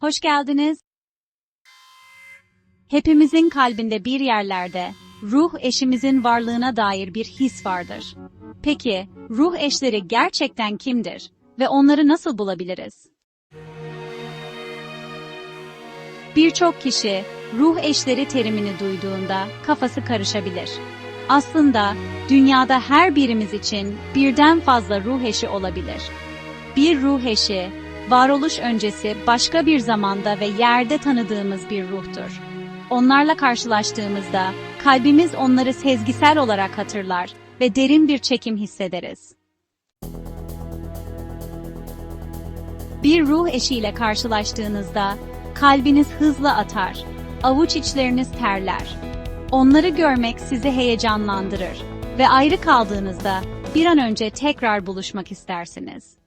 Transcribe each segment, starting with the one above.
Hoş geldiniz. Hepimizin kalbinde bir yerlerde ruh eşimizin varlığına dair bir his vardır. Peki, ruh eşleri gerçekten kimdir ve onları nasıl bulabiliriz? Birçok kişi ruh eşleri terimini duyduğunda kafası karışabilir. Aslında dünyada her birimiz için birden fazla ruh eşi olabilir. Bir ruh eşi, varoluş öncesi başka bir zamanda ve yerde tanıdığımız bir ruhtur. Onlarla karşılaştığımızda kalbimiz onları sezgisel olarak hatırlar ve derin bir çekim hissederiz. Bir ruh eşiyle karşılaştığınızda kalbiniz hızla atar, avuç içleriniz terler. Onları görmek sizi heyecanlandırır ve ayrı kaldığınızda bir an önce tekrar buluşmak istersiniz.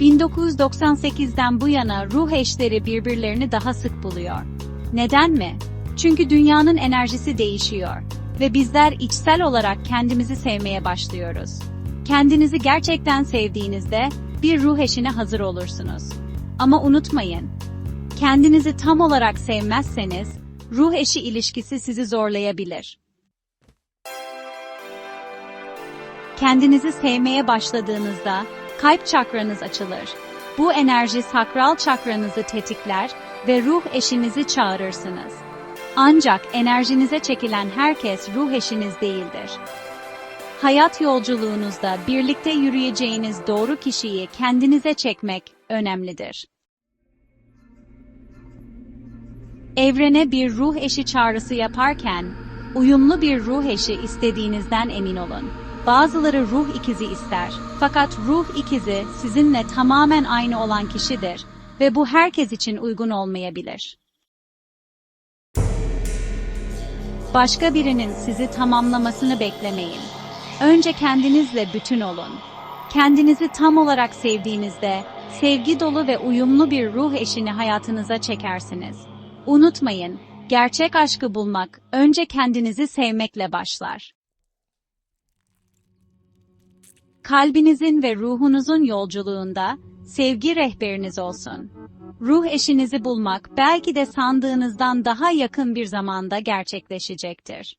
1998'den bu yana ruh eşleri birbirlerini daha sık buluyor. Neden mi? Çünkü dünyanın enerjisi değişiyor ve bizler içsel olarak kendimizi sevmeye başlıyoruz. Kendinizi gerçekten sevdiğinizde bir ruh eşine hazır olursunuz. Ama unutmayın, kendinizi tam olarak sevmezseniz ruh eşi ilişkisi sizi zorlayabilir. Kendinizi sevmeye başladığınızda kalp çakranız açılır. Bu enerji sakral çakranızı tetikler ve ruh eşinizi çağırırsınız. Ancak enerjinize çekilen herkes ruh eşiniz değildir. Hayat yolculuğunuzda birlikte yürüyeceğiniz doğru kişiyi kendinize çekmek önemlidir. Evrene bir ruh eşi çağrısı yaparken, uyumlu bir ruh eşi istediğinizden emin olun. Bazıları ruh ikizi ister. Fakat ruh ikizi sizinle tamamen aynı olan kişidir ve bu herkes için uygun olmayabilir. Başka birinin sizi tamamlamasını beklemeyin. Önce kendinizle bütün olun. Kendinizi tam olarak sevdiğinizde, sevgi dolu ve uyumlu bir ruh eşini hayatınıza çekersiniz. Unutmayın, gerçek aşkı bulmak önce kendinizi sevmekle başlar. Kalbinizin ve ruhunuzun yolculuğunda sevgi rehberiniz olsun. Ruh eşinizi bulmak belki de sandığınızdan daha yakın bir zamanda gerçekleşecektir.